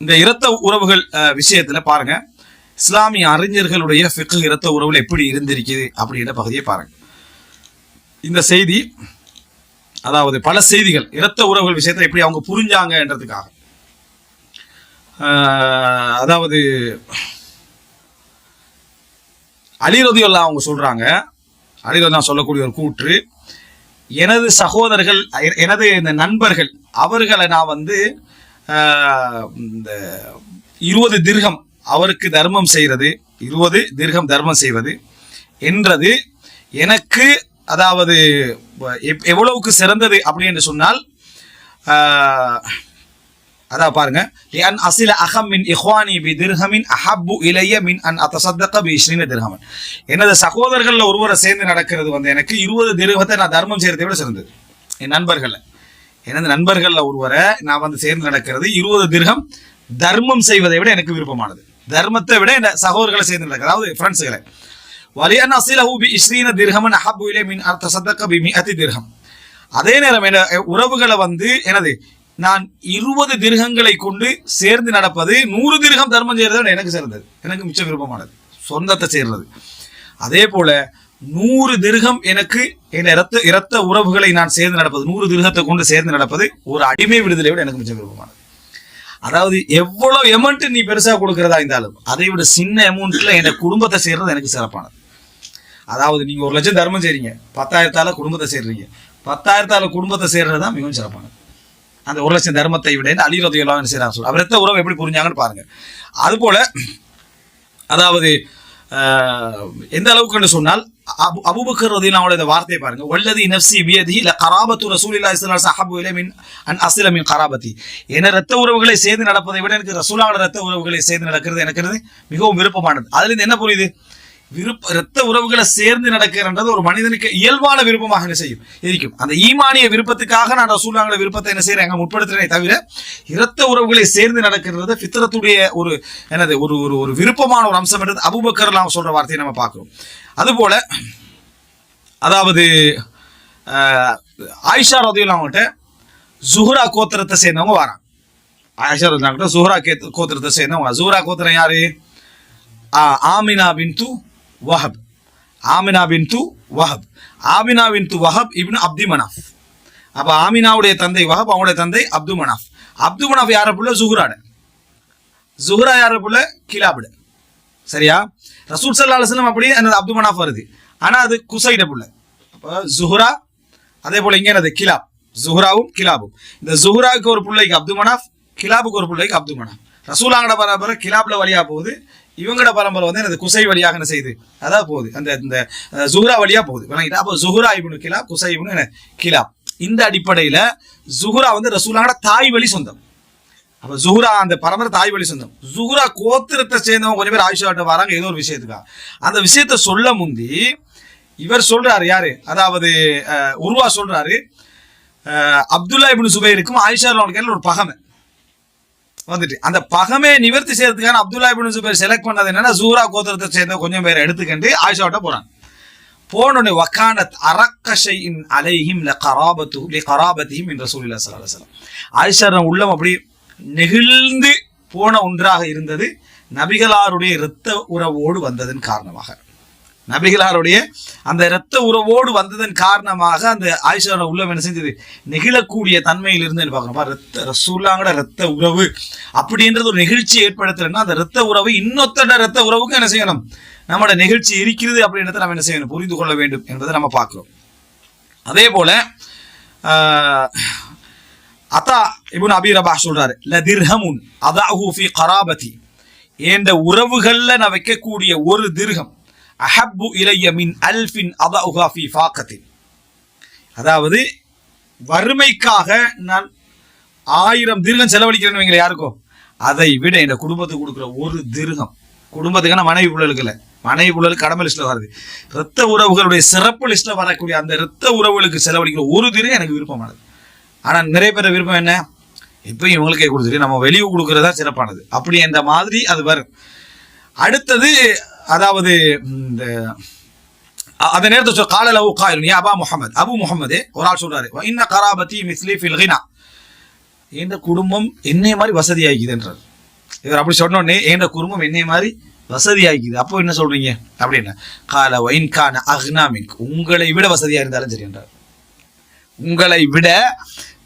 இந்த இரத்த உறவுகள் அஹ், விஷயத்துல பாருங்க. இஸ்லாமிய அறிஞர்களுடைய ஃபிக்கு இரத்த உறவுகள் எப்படி இருந்திருக்குது அப்படின்ற பகுதியை பாருங்க. இந்த செய்தி அதாவது பல செய்திகள் இரத்த உறவுகள் விஷயத்தை எப்படி அவங்க புரிஞ்சாங்கன்றதுக்காக. அதாவது அலிரதியுல்லா அவங்க சொல்றாங்க அலிரதா சொல்லக்கூடிய ஒரு கூற்று எனது சகோதரர்கள் எனது இந்த நண்பர்கள் அவர்களை நான் வந்து இந்த இருபது திர்கம் அவருக்கு தர்மம் செய்கிறது. இருபது திர்கம் தர்மம் செய்வது என்றது எனக்கு அதாவது எப்- எவ்வளவுக்கு சிறந்தது அப்படின்னு சொன்னால் அதான் பாருங்க. அன் அசில அகம் மின் இஹ்வானி பி திர்ஹமின் அஹப்பு இளைய மின் அன் அத்தசத்தக்க பி ஸ்ரீன திர்ஹமன். எனது சகோதரர்களில் ஒருவரை சேர்ந்து நடக்கிறது வந்து எனக்கு இருபது திர்கத்தை நான் தர்மம் செய்யறதை விட சிறந்தது. என் நண்பர்களில். எனது நண்பர்கள்ல ஒருவரை நான் வந்து சேர்ந்து நடக்கிறது இருபது திருகம் தர்மம் செய்வதை விட எனக்கு விருப்பமானது. தர்மத்தை விட என் சகோதரர்களை சேர்ந்து நடக்கிறது. அதாவது ஃப்ரெண்ட்ஸுகளை வலியன் அசிலஹு பி இஸ்ரீன திர்ஹமன் அஹபு இலே மின் அத்தசத்தக பி மிஅத்தி திர்ஹம் அதே நேரம் என உறவுகளை வந்து எனது நான் இருபது திருகங்களை கொண்டு சேர்ந்து நடப்பது நூறு திருகம் தர்மம் செய்கிறத விட எனக்கு சிறந்தது. எனக்கு மிச்ச விருப்பமானது. சொந்தத்தை சேர்றது அதே போல நூறு திருகம் எனக்கு என் இரத்த இரத்த உறவுகளை நான் சேர்ந்து நடப்பது. நூறு திருகத்தை கொண்டு சேர்ந்து நடப்பது ஒரு அடிமை விடுதலை விட எனக்கு மிச்ச விருப்பமானது அதாவது எவ்வளவு எமௌண்ட் நீ பெருசா கொடுக்கறதா இருந்தாலும் அதை விட சின்ன அமௌண்ட்ல என் குடும்பத்தை சேர்றது எனக்கு சிறப்பானது. அதாவது நீங்க ஒரு லட்சம் தர்மம் செய்றீங்க பத்தாயிரத்தால குடும்பத்தை சேர்றீங்க. பத்தாயிரத்தால குடும்பத்தை சேர்றது தான் மிகவும் சிறப்பானது. அந்த ஒரு லட்சம் தர்மத்தை விட அலிரதையெல்லாம் செய்யறாங்க சொல்ல அவர் ரத்த உறவு எப்படி புரிஞ்சாங்கன்னு பாருங்க. அதுபோல அதாவது எந்த அளவுக்கு சொன்னால் அபு அபுபக்கர் ரதியல்லாஹு இந்த வார்த்தையை பாருங்க. வல்லதி நப்சி வியதி இல்ல கராபத்து ரசூலில்லாஹி ஸல்லல்லாஹு அலைஹி வஸல்லம் இலை அன் அஸ்ல மின் கராபத்தி. என ரத்த உறவுகளை சேர்ந்து நடப்பதை விட எனக்கு ரசூலாவோட ரத்த உறவுகளை சேர்ந்து நடக்கிறது எனக்கு மிகவும் விருப்பமானது. அதுல இருந்து என்ன புரியுது? விருப்ப இரத்த உறவுகளை சேர்ந்து நடக்கிறன்றது ஒரு மனிதனுக்கு இயல்பான விருப்பமாக என்ன செய்யும்? இருக்கும் அந்த ஈமானிய விருப்பத்துக்காக நான் ரசூலாங்கள விருப்பத்தை என்ன செய்யறேன் அங்கே முற்படுத்துறேனே தவிர இரத்த உறவுகளை சேர்ந்து நடக்கிறது பித்திரத்துடைய ஒரு என்னது ஒரு ஒரு ஒரு விருப்பமான ஒரு அம்சம் என்றது அபுபக்கர்லாம் சொல்ற வார்த்தையை நம்ம பார்க்கிறோம். அதுபோல அதாவது ஆஹ், ஆயிஷா ரதியுல்லாம் அவங்கள்ட்ட ஜுஹ்ரா கோத்திரத்தை சேர்ந்தவங்க வரான் ஆயிஷா ரதியுல்லா ஜுஹ்ரா கேத்- கோத்திரத்தை சேர்ந்தவங்க ஜுஹ்ரா கோத்திரம் யாரு? ஆ, ஆமினா பின்து வஹப். ஆமினா பின்து வஹப். ஆமினா பின்து வஹப் இப்னு அப்தி மனாஃப். அப்ப ஆமினாவுடைய தந்தை வஹப் அவனுடைய தந்தை அப்து மனாஃப். அப்து மனாஃப் யார புள்ள? ஜுஹ்ராட. ஜுஹ்ரா யார புள்ள? கிலாபுட. சரியா? ரசூல் சல்லா அலுவலம் அப்படி அந்த அப்து மனாஃப் வருது. ஆனா அது குசைட புள்ள. அப்போ ஜுஹ்ரா அதே போல இங்க என்னது? கிலாப். ஜுஹ்ராவும் கிலாபும். இந்த ஜுஹ்ராவுக்கு ஒரு பிள்ளைக்கு அப்து மனாஃப் கிலாபுக்கு ஒரு பிள்ளைக்கு அப்து மனாஃப். ரசூலாங்கட பரம்பரை கிலாப்ல வழியா போகுது. இவங்கட பரம்பரை வந்து எனது குசை வழியாக என்ன செய்யுது அதான் போகுது. அந்த இந்த ஜுஹ்ரா வழியா போகுது. விளங்கிட்டா அப்போ ஜுஹ்ரா இப்னு கிலா குசை இப்னு என்ன கிலா இந்த அடிப்படையில ஜுஹ்ரா வந்து ரசூலாவோட தாய் வழி சொந்தம். அப்போ ஜுஹ்ரா அந்த பரம்பரை தாய் வழி சொந்தம். ஜுஹ்ரா கோத்திரத்தை சேர்ந்தவங்க கொஞ்சம் பேர் ஆயிஷாட்ட வராங்க ஏதோ ஒரு விஷயத்துக்கா அந்த விஷயத்த சொல்ல முந்தி இவர் சொல்றாரு யாரு? அதாவது உருவா சொல்றாரு அப்துல்லா இப்னு சுபைருக்கும் ஆயிஷா ஒரு பகமை. வந்துட்டு. அந்த பகமே நிவர்த்தி செய்யறதுக்கான அப்துல்லா இபின் செலக்ட் பண்ணது என்னன்னா ஜூரா கோத்திரத்தை சேர்ந்த கொஞ்சம் பேரை எடுத்துக்கிட்டு ஆயிஷாட்ட போறாங்க. போனோடனே வக்கானத் அரக்கஷையின் அலைஹிம் ல கராபத்து லி கராபத்தியும் என்ற சூழ்நிலை ஸல்லல்லாஹு அலைஹி ஆயிஷா உள்ளம் அப்படி நெகிழ்ந்து போன ஒன்றாக இருந்தது. நபிகளாருடைய இரத்த உறவோடு வந்ததன் காரணமாக. நபிகளாருடைய அந்த இரத்த உறவோடு வந்ததன் காரணமாக அந்த ஆயிஷாவோட உள்ளம் என்ன செஞ்சது? நெகிழக்கூடிய தன்மையில் இருந்து பார்க்கணும்? ரத்த ரசூல்லாங்கட ரத்த உறவு. அப்படின்றது ஒரு நிகழ்ச்சி ஏற்படுத்துறேன்னா அந்த ரத்த உறவு இன்னொத்தட ரத்த உறவுக்கு என்ன செய்யணும்? நம்மளோட நிகழ்ச்சி இருக்கிறது அப்படின்றத நம்ம என்ன செய்யணும்? புரிந்து கொள்ள வேண்டும் என்பதை நம்ம பார்க்கிறோம். அதே போல அதா அத்தா இப்னு அபி ரபா சொல்றாரு ல திர்ஹமுன் அதாஹூஃபி கராபதி என்ற உறவுகளில் நான் வைக்கக்கூடிய ஒரு திருகம் அஹப்பு இலைய மின் அல்ஃபின் அதாஹா ஃபாக்கத்தின் அதாவது வறுமைக்காக நான் ஆயிரம் திருகம் செலவழிக்கிறேன்னு வைங்களேன் யாருக்கோ? அதை விட இந்த குடும்பத்துக்கு கொடுக்குற ஒரு திருகம் குடும்பத்துக்கான மனைவி புள்ளலுக்கு இல்லை மனைவி புள்ளலுக்கு கடமை லிஸ்ட்ல வருது. இரத்த உறவுகளுடைய சிறப்பு லிஸ்ட்ல வரக்கூடிய அந்த இரத்த உறவுகளுக்கு செலவழிக்கிற ஒரு திருகம் எனக்கு விருப்பமானது. ஆனால் நிறைய பேர் விருப்பம் என்ன? இப்போ இவங்களுக்கே கொடுத்துட்டு நம்ம வெளியே கொடுக்கறதா சிறப்பானது. அப்படி அந்த மாதிரி அது வரும். அடுத்தது அதாவது இந்த அந்த நேரத்தை சொல் கால லவு காயிரும் அபா முகமது அபு முகமது ஒரு ஆள் சொல்றாரு இன்ன கராபத்தி மிஸ்லி ஃபில்கினா கினா. குடும்பம் என்னைய மாதிரி வசதியாகிக்குதுன்றார் இவர் அப்படி சொன்னோடனே என்ற குடும்பம் என்னை மாதிரி வசதி ஆகிக்குது அப்போ என்ன சொல்றீங்க? அப்படின்னா கால வைன்கான அக்னாமிக் உங்களை விட வசதியா இருந்தாலும் சரி என்றார். உங்களை விட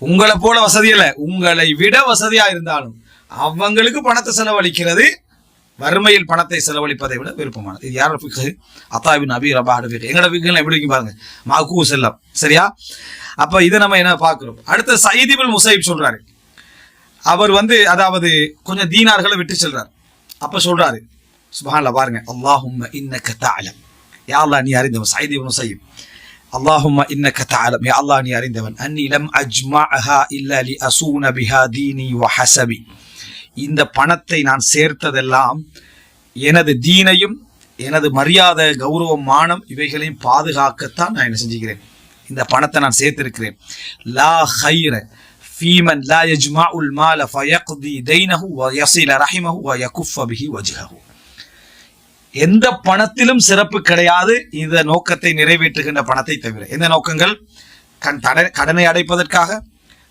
உங்களை போல வசதி இல்லை உங்களை விட வசதியா இருந்தாலும் அவங்களுக்கு பணத்தை செலவழிக்கிறது வறுமையில் பணத்தை செலவழிப்பதை விட விருப்பமானது. இது யாரோட பிக்கு அத்தாவின் அபி ரபாடு பிக்கு எங்களோட பிக்குன்னு எப்படி இருக்கு பாருங்க? மாக்கு செல்லம் சரியா? அப்ப இதை நம்ம என்ன பார்க்கிறோம்? அடுத்த சைதிபுல் முசைப் சொல்றாரு. அவர் வந்து அதாவது கொஞ்சம் தீனார்களை விட்டு செல்றார். அப்ப சொல்றாரு சுபஹானல்லாஹ் பாருங்க. அல்லாஹும்ம இன்ன கத்தாலம் யா அல்லாஹ் நீ அறிந்தவன். சைதி முசைப். அல்லாஹும்ம இன்னக தஅலம். யா அல்லாஹ் நீ அறிந்தவன். அன்னி அஜ்மா அஜ்மஅஹா இல்லா லி அசூன பிஹா தீனி வ இந்த பணத்தை நான் சேர்த்ததெல்லாம் எனது தீனையும் எனது மரியாதை கௌரவம் மானம் இவைகளையும் பாதுகாக்கத்தான் நான் என்ன செஞ்சுக்கிறேன். இந்த பணத்தை நான் சேர்த்திருக்கிறேன். லா ஹைர ஃபீமன் லா யஜ்மா உல் மால ஃபயக்தி தைனஹு வ யசில ரஹிமஹு வ யகுஃப பிஹி வஜ்ஹஹு. எந்த பணத்திலும் சிறப்பு கிடையாது. இந்த நோக்கத்தை நிறைவேற்றுகின்ற பணத்தை தவிர. எந்த நோக்கங்கள்? கண் தட கடனை அடைப்பதற்காக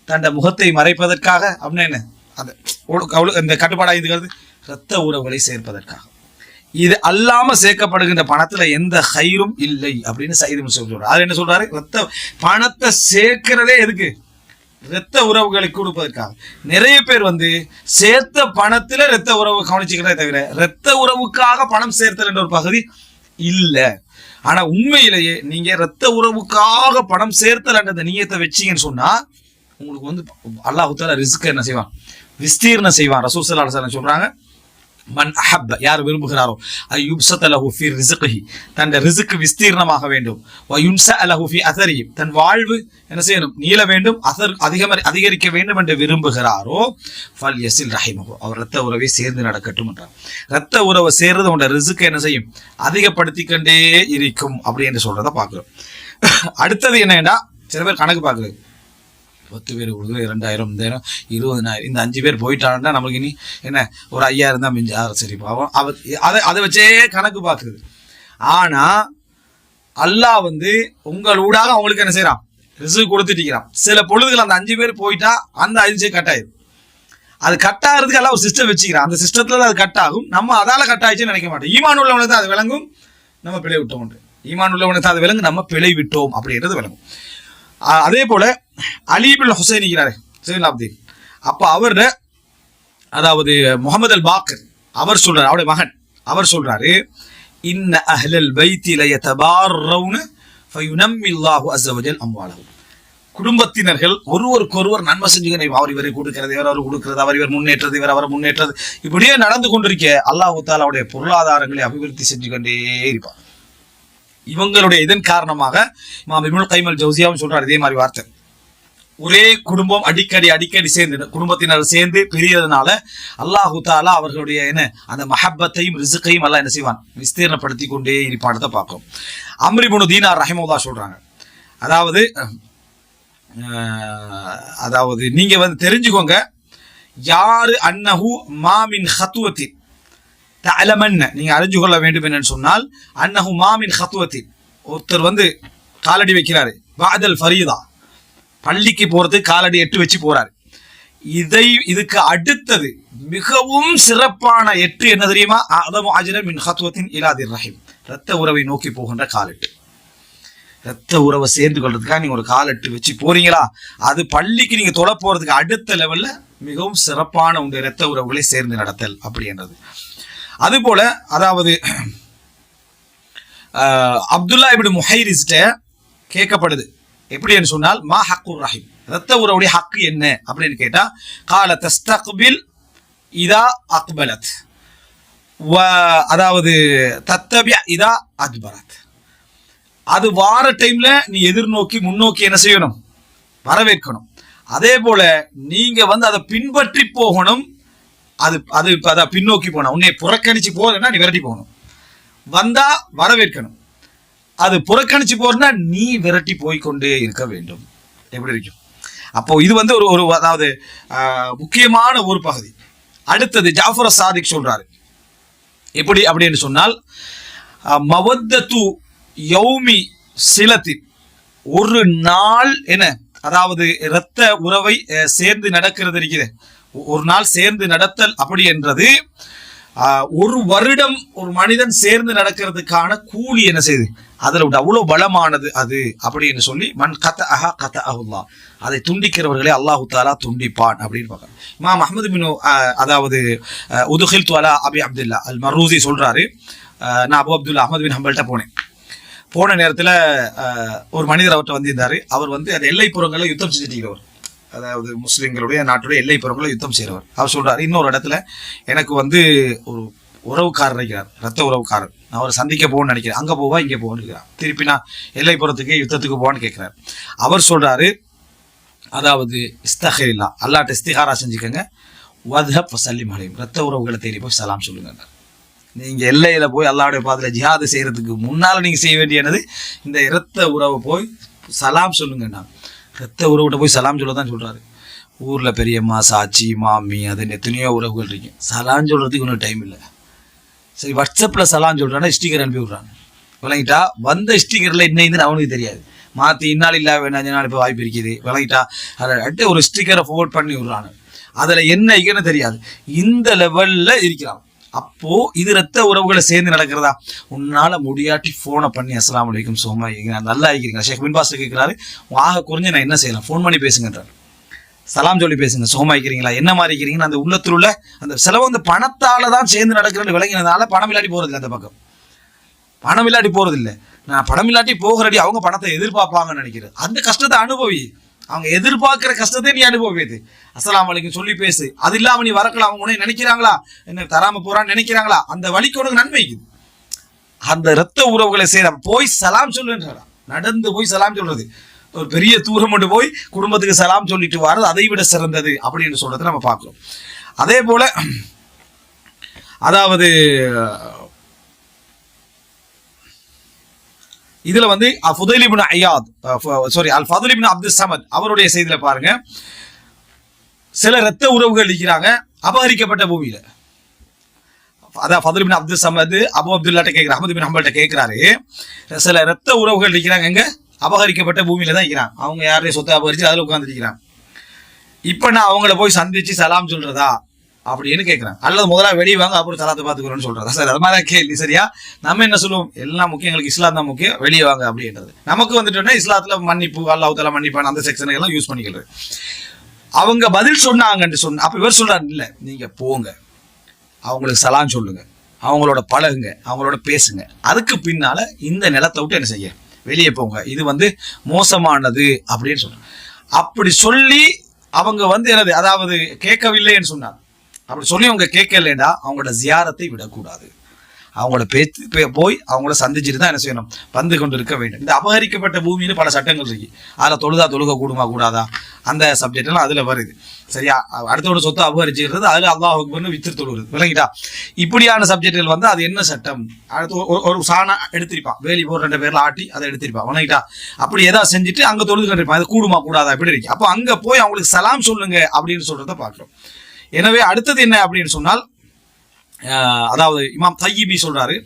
தண்ட முகத்தை மறைப்பதற்காக அப்படின்னு என்ன? அந்த ஒழு- இந்த கட்டுப்பாடா இதுங்கிறது இரத்த உறவுகளை சேர்ப்பதற்காக. இது அல்லாம சேர்க்கப்படுகின்ற பணத்துல எந்த ஹைரும் இல்லை அப்படின்னு சைது சொல்றாரு. அது என்ன சொல்றாரு? ரத்த பணத்தை சேர்க்கிறதே எதுக்கு? இரத்த உறவுகளை கொடுப்பதற்காக. நிறைய பேர் வந்து சேர்த்த பணத்துல இரத்த உறவு கவனிச்சுக்கிறதே தவிர இரத்த உறவுக்காக பணம் சேர்த்தல் என்ற ஒரு பகுதி இல்ல. ஆனா உண்மையிலேயே நீங்க இரத்த உறவுக்காக பணம் சேர்த்தல் என்ற நீயத்தை வச்சீங்கன்னு சொன்னா உங்களுக்கு வந்து அல்லாஹுத்தால ரிஸ்க் என்ன செய்வான்? விஸ்தீர்ணம் செய்வான். ரசூல் ஸல்லல்லாஹு அலைஹி சொல்றாங்க மன் அஹப்ப யார் விரும்புகிறாரோ ஐயுப்சத அலஹூஃபி ஃபி ரிஸ்கிஹி தன் ரிசுக்கு விஸ்தீர்ணமாக வேண்டும். வ அலஹூஃபி லஹு ஃபி தன் வாழ்வு என்ன செய்யணும்? நீள வேண்டும் அசர் அதிகம் அதிகரிக்க வேண்டும் என்று விரும்புகிறாரோ ஃபல் யசில் ரஹிமஹோ அவர் ரத்த உறவை சேர்ந்து நடக்கட்டும் என்றார். ரத்த உறவை சேர்றது உங்க ரிஸ்க் என்ன செய்யும்? அதிகப்படுத்தி கொண்டே இருக்கும் அப்படி என்று சொல்றத பார்க்கிறோம். அடுத்தது என்னன்னா சில பேர் கணக்கு பார்க்குறது. பத்து பேர் கொடுக்குறது ரெண்டாயிரம் ரெண்டாயிரம் இருபதனாயிரம். இந்த அஞ்சு பேர் போயிட்டாங்கன்னா நமக்கு இனி என்ன ஒரு ஐயாயிரம் தான் மிஞ்சி ஆறு சரி பாவம். அவ அதை அதை வச்சே கணக்கு பார்க்குறது ஆனால் அல்லாஹ் வந்து உங்கள் ஊடாக அவங்களுக்கு என்ன செய்கிறான் ரிசர்வ் கொடுத்துட்டிருக்கிறான். சில பொழுதுகள் அந்த அஞ்சு பேர் போயிட்டா அந்த அஞ்சு கட் ஆயிடும் அது கட் ஆகிறதுக்கு எல்லாம் ஒரு சிஸ்டம் வச்சுக்கிறான். அந்த சிஸ்டத்தில் அது கட் ஆகும் நம்ம அதால் கட் ஆயிடுச்சுன்னு நினைக்க மாட்டோம். ஈமான் உள்ளவனுக்கு தான் அது விளங்கும். நம்ம பிழை விட்டோம் ஈமான் உள்ளவனுக்கு தான் அது விளங்கும். நம்ம பிழை விட்டோம் அப்படின்றது விளங்கும். அதே போல அலீபுல் ஹுசைன் இருக்கிறாரு சைலாப்தீன் அப்போ அவர் அதாவது முகமது அல் பாக்கர் அவர் சொல்றாரு அவருடைய மகன் அவர் சொல்றாரு இன்ன அஹ்லல் பைத்தி லயதபார்ரவுன ஃபயுனம்மில்லாஹு அஸ்ஸவஜல் அம்வாலஹு. குடும்பத்தினர்கள் ஒருவருக்கொருவர் நன்மை செஞ்சுக்கணும் அவர் இவரை கொடுக்கிறது இவர் அவர் கொடுக்கிறது அவர் இவர் முன்னேற்றது இவர் அவரை முன்னேற்றது. இப்படியே நடந்து கொண்டிருக்க அல்லாஹு அவருடைய பொருளாதாரங்களை அபிவிருத்தி செஞ்சு கொண்டே இருப்பார். இவங்களுடைய இதன் காரணமாக இமாம் கைமல் ஜவுசியாவும் சொல்றாரு இதே மாதிரி வார்த்தை. ஒரே குடும்பம் அடிக்கடி அடிக்கடி சேர்ந்து குடும்பத்தினர் சேர்ந்து பெரியதுனால அல்லாஹு தாலா அவர்களுடைய என்ன அந்த மஹப்பத்தையும் ரிசுக்கையும் எல்லாம் என்ன செய்வான்? விஸ்தீர்ணப்படுத்தி கொண்டே இருப்பாடத்தை பார்க்கும் அம்ரிபுனு தீனார் ரஹிமுல்லா சொல்றாங்க. அதாவது அதாவது நீங்க வந்து தெரிஞ்சுக்கோங்க யாரு அன்னஹு மாமின் ஹத்துவத்தின்? தலமன்ன நீங்க அறிஞ்சு கொள்ள வேண்டும் என்னன்னு சொன்னால் அன்னஹு மாமின் ஹத்துவத்தின். ஒருத்தர் வந்து காலடி வைக்கிறாரு. பாதல் ஃபரீதா. பள்ளிக்கு போறதுக்கு காலடி எட்டு வச்சு போறாரு. இதை இதுக்கு அடுத்தது மிகவும் சிறப்பான எட்டு என்ன தெரியுமா? அதமு ஆஜிரம் மின் ஹத்துவத்தின் இலாதிர் ரஹீம். ரத்த உறவை நோக்கி போகின்ற காலெட்டு. ரத்த உறவை சேர்ந்து கொள்றதுக்காக நீங்க ஒரு காலெட்டு வச்சு போறீங்களா? அது பள்ளிக்கு நீங்க தொட போறதுக்கு அடுத்த லெவல்ல மிகவும் சிறப்பான உங்க இரத்த உறவுகளை சேர்ந்து நடத்தல் அப்படின்றது. அதுபோல அதாவது அப்துல்லா இப்படி முஹைரிஸ்ட கேட்கப்படுது. எப்படின்னு சொன்னால் மா ஹக்குர் ரஹீம். ரத்த உறவுடைய ஹக்கு என்ன அப்படின்னு கேட்டா கால தஸ்தக்பில் இதா அக்பலத். வ அதாவது தத்தபிய இதா அக்பரத். அது வார டைம்ல நீ எதிர்நோக்கி முன்னோக்கி என்ன செய்யணும்? வரவேற்கணும். அதே போல நீங்க வந்து அதை பின்பற்றி போகணும். அது அது இப்ப பின்னோக்கி போகணும் உன்னை புறக்கணிச்சு போறதுன்னா நீ விரட்டி போகணும். வந்தா வரவேற்கணும். அது புறக்கணிச்சு போறனா நீ விரட்டி போய்க்கொண்டே இருக்க வேண்டும். எப்படி இருக்கும்? அப்போ இது வந்து ஒரு ஒரு அதாவது முக்கியமான ஒரு பகுதி. அடுத்தது ஜாஃபர் சாதிக் சொல்றாரு. எப்படி? அப்படின்னு சொன்னால் மவத்தத்து யௌமி சிலத்தின் ஒரு நாள் என்ன? அதாவது இரத்த உறவை சேர்ந்து நடக்கிறது இருக்குது. ஒரு நாள் சேர்ந்து நடத்தல் அப்படி என்றது ஒரு வருடம் ஒரு மனிதன் சேர்ந்து நடக்கிறதுக்கான கூலி என்ன செய்யுது அதில் அவ்வளோ பலமானது அது அப்படின்னு சொல்லி மண் கத்த அஹா கத்த அஹுல்லா அதை துண்டிக்கிறவர்களே அல்லாஹு தாலா துண்டிப்பான் அப்படின்னு பார்க்கறோம் இமாம் அஹமது பின் அதாவது உதுஹில் துவலா அபி அப்துல்லா. அல் மர்ரூசி சொல்கிறாரு நான் அபு அப்துல்லா அஹமது பின் ஹம்பல்கிட்ட போனேன். போன நேரத்தில் ஒரு மனிதர் அவர்கிட்ட வந்திருந்தார். அவர் வந்து அந்த எல்லைப்புறங்களில் யுத்தம் செஞ்சுட்டு அதாவது முஸ்லீம்களுடைய நாட்டுடைய எல்லைப்புறங்களில் யுத்தம் செய்கிறவர். அவர் சொல்கிறார் இன்னொரு இடத்துல எனக்கு வந்து ஒரு உறவுக்காரர் இருக்கிறார் ரத்த உறவுக்காரர். நான் அவரை சந்திக்க போகணும்னு நினைக்கிறேன். அங்கே போவா இங்கே போகணும்னு இருக்கிறார் திருப்பி நான் எல்லைப்புறத்துக்கு யுத்தத்துக்கு போவான்னு கேட்குறாரு அவர் சொல்கிறாரு அதாவது இஸ்தஹில்லா அல்லாட்ட இஸ்திஹாரா செஞ்சுக்கோங்க. வதப் சல்லிம் அலையும் ரத்த உறவுகளை தேடி போய் சலாம் சொல்லுங்க நீங்கள் எல்லையில் போய் அல்லாவுடைய பாதையில் ஜிஹாது செய்கிறதுக்கு முன்னால் நீங்கள் செய்ய வேண்டியது இந்த இரத்த உறவை போய் சலாம் சொல்லுங்கண்ணா இரத்த உறவுகிட்ட போய் சலாம் சொல்ல தான் சொல்கிறாரு ஊரில் பெரியம்மா சாச்சி மாமி அது எத்தனையோ உறவுகள் இருக்கு. சலாம் சொல்கிறதுக்கு ஒன்றும் டைம் இல்லை. சரி வாட்ஸ்அப்பில் சலாம் சொல்கிறானா ஸ்டிக்கர் அனுப்பி விட்றாங்க. விளங்கிட்டா வந்த ஸ்டிக்கரில் என்ன அவனுக்கு தெரியாது. மாற்றி இன்னால் இல்லா வேணாம் நாள் இப்போ வாய்ப்பு இருக்குது. விளங்கிட்டா அதை அடுத்து ஒரு ஸ்டிக்கரை ஃபோர்வர்ட் பண்ணி விட்றானு அதில் என்ன இருக்குன்னு தெரியாது. இந்த லெவலில் இருக்கிறான். அப்போ இது ரத்த உறவுகளை சேர்ந்து நடக்கிறதா? உன்னால முடியாட்டி போனை பண்ணி அஸ்லாம் வலைக்கும் சோமா இருக்கீங்க நல்லா இருக்கிறீங்க ஷேக் பின் பாஸ் கேட்கிறாரு ஆக குறைஞ்சு நான் என்ன செய்யலாம்? ஃபோன் பண்ணி பேசுங்கன்றார். சலாம் சொல்லி பேசுங்க. சோமா இருக்கிறீங்களா? என்ன மாதிரி இருக்கிறீங்கன்னு அந்த உள்ளத்தில் உள்ள அந்த செலவு அந்த பணத்தால தான் சேர்ந்து நடக்கிறேன்னு விளங்கினதால பணம் இல்லாட்டி போறதில்லை அந்த பக்கம். பணம் இல்லாட்டி போறது நான் பணம் இல்லாட்டி போகிறடி அவங்க பணத்தை எதிர்பார்ப்பாங்கன்னு நினைக்கிறேன். அந்த கஷ்டத்தை அனுபவி. அவங்க எதிர்பார்க்கிற கஷ்டத்தை நீ அனுபவிது அசலாம் வலிக்கும் சொல்லி பேசு. அது இல்லாம நீ வரக்கலாம் அவங்க உன்னை நினைக்கிறாங்களா? என்ன தராம போறான்னு நினைக்கிறாங்களா? அந்த வழிக்கு உனக்கு நன்மைக்குது அந்த இரத்த உறவுகளை செய்ய போய் சலாம் சொல்லுன்றாரா நடந்து போய் சலாம் சொல்றது. ஒரு பெரிய தூரம் கொண்டு போய் குடும்பத்துக்கு சலாம் சொல்லிட்டு வர்றது அதை விட சிறந்தது அப்படின்னு சொல்றதை நம்ம பார்க்கிறோம். அதே போல அதாவது இதுல வந்து Fudhail Ayyad sorry Al Fathulibin Abdul Samad அவருடைய செய்தியில பாருங்க. சில இரத்த உறவுகள் இருக்கிறாங்க அபகரிக்கப்பட்ட பூமியில. அதான் ஃபதுல் அப்துல் சமத் அபு அப்துல்லாட்ட கேட்கிறார் அஹமது பின் ஹம்பல்ட்ட கேட்கிறாரு சில இரத்த உறவுகள் இருக்கிறாங்க எங்க? அபகரிக்கப்பட்ட பூமியில தான் இருக்கிறாங்க. அவங்க யாரையும் சொத்தை அபகரிச்சு அதில் உட்காந்துருக்கிறாங்க இப்ப நான் அவங்கள போய் சந்திச்சு சலாம் சொல்றதா? அப்படின்னு கேட்கிறேன் அல்லது முதல்ல வெளியே வாங்க அப்புறம் தலாத்தை பார்த்துக்கிறோன்னு சொல்றாங்க. சார் அது மாதிரி கேள்வி சரியா? நம்ம என்ன சொல்லுவோம்? எல்லா முக்கியம் எங்களுக்கு இஸ்லாம் தான் முக்கியம் வெளியே வாங்க அப்படின்றது. நமக்கு வந்துட்டோம்னா இஸ்லாத்துல மன்னிப்பு அல்லாஹ் தலா மன்னிப்பான் அந்த செக்ஷனை எல்லாம் யூஸ் பண்ணிக்கிறது. அவங்க பதில் சொன்னாங்கன்னு சொன்ன அப்ப இவர் சொல்றாரு இல்ல நீங்க போங்க. அவங்களுக்கு சலான் சொல்லுங்க. அவங்களோட பழகுங்க அவங்களோட பேசுங்க. அதுக்கு பின்னால இந்த நிலத்தை விட்டு என்ன செய்ய? வெளியே போங்க. இது வந்து மோசமானது அப்படின்னு சொல்றாங்க அப்படி சொல்லி அவங்க வந்து எனது அதாவது கேட்கவில்லைன்னு சொன்னார் அப்படி சொல்லி அவங்க கேட்கலைன்னா அவங்களோட ஜியாரத்தை விடக்கூடாது. அவங்களோட பேத்து பே- போய் அவங்கள சந்திச்சுட்டு தான் என்ன செய்யணும்? வந்து கொண்டு இருக்க வேண்டும். இந்த அபகரிக்கப்பட்ட பூமின்னு பல சட்டங்கள் இருக்கு. அதில் தொழுதா தொழுக கூடுமா கூடாதா? அந்த சப்ஜெக்ட் எல்லாம் வருது. சரியா? அடுத்தோட சொத்தை அபகரிச்சுக்கிறது அதில் அல்லாஹ் அக்பர்னு வித்து தொழுகிறது விளங்கிட்டா? இப்படியான சப்ஜெக்டுகள் வந்து அது என்ன சட்டம்? அடுத்து ஒரு- சாணா எடுத்திருப்பான். வேலி போர் ரெண்டு பேரில் ஆட்டி அதை எடுத்திருப்பான். விளங்கிட்டா? அப்படி ஏதாவது செஞ்சுட்டு அங்கே தொழுது கண்டிருப்பான். அது கூடுமா கூடாதா? இப்படி இருக்கு. அப்போ அங்கே போய் அவங்களுக்கு சலாம் சொல்லுங்க அப்படின்னு சொல்கிறத பார்க்குறோம். எனவே அடுத்தது என்ன அப்படின்னு சொன்னால் அதாவது இமாம் தையிபி சொல்றாரு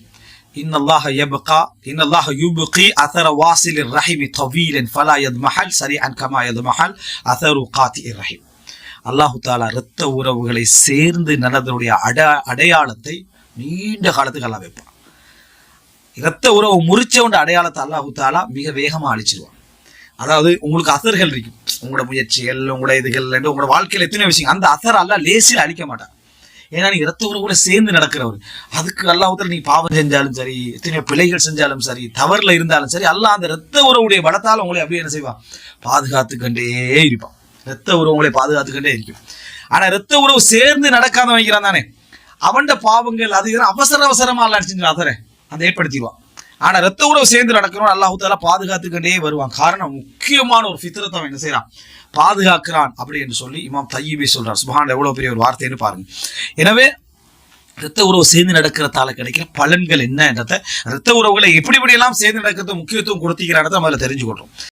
இன்னல்லாஹ யப்கா இன்னல்லாஹ யுப்கி அத்தர வாசில் ரஹிமி தவீலன் ஃபலா யத்மஹல் சரிஅன் கமா யத்மஹல் அத்தரு காத்தி ரஹிம். அல்லாஹு தாலா இரத்த உறவுகளை சேர்ந்து நடந்தனுடைய அட அடையாளத்தை நீண்ட காலத்துக்கு அல்லா வைப்பான். இரத்த உறவு முறிச்சவண்ட அடையாளத்தை அல்லாஹு தாலா மிக வேகமாக அழிச்சிருவான். அதாவது உங்களுக்கு அசர்கள் இருக்கும். உங்களோட முயற்சிகள் உங்களோட இதுகள் உங்களோட வாழ்க்கையில் எத்தனை விஷயம் அந்த அசர் அல்ல லேசியில் அழிக்க மாட்டான். ஏன்னா நீ இரத்த உறவு கூட சேர்ந்து நடக்கிறவர். அதுக்கு அல்லாஹத்தில் நீ பாவம் செஞ்சாலும் சரி எத்தனையோ பிழைகள் செஞ்சாலும் சரி தவறில் இருந்தாலும் சரி அல்லாஹ் அந்த இரத்த உறவுடைய பலத்தால் உங்களை அப்படியே என்ன செய்வான்? பாதுகாத்துக்கண்டே இருப்பான். இரத்த உறவு உங்களை பாதுகாத்துக்கண்டே இருக்கும். ஆனால் இரத்த உறவு சேர்ந்து நடக்காம வைக்கிறான் தானே. அவன்ட பாவங்கள் அது அவசர அவசரமாக எல்லாம் செஞ்சு அதரை அதை ஏற்படுத்திடுவான். ஆனா ரத்த உறவு சேர்ந்து நடக்கிறோம் அல்லாஹு பாதுகாத்துக்கிட்டே வருவான். காரணம் முக்கியமான ஒரு ஃபித்ரத்தை அவன் என்ன செய்யறான் பாதுகாக்கிறான் அப்படி என்று சொல்லி இமாம் தையீபி சொல்றான் சுபஹான் எவ்வளவு பெரிய ஒரு வார்த்தைன்னு பாருங்க. எனவே ரத்த உறவு சேர்ந்து நடக்கிறதால கிடைக்கிற பலன்கள் என்னன்றத ரத்த உறவுகளை எப்படி எப்படி எல்லாம் சேர்ந்து நடக்கிறது முக்கியத்துவம் கொடுத்திக்கிறான்றதை அதில் தெரிஞ்சுக்கொள்றோம்.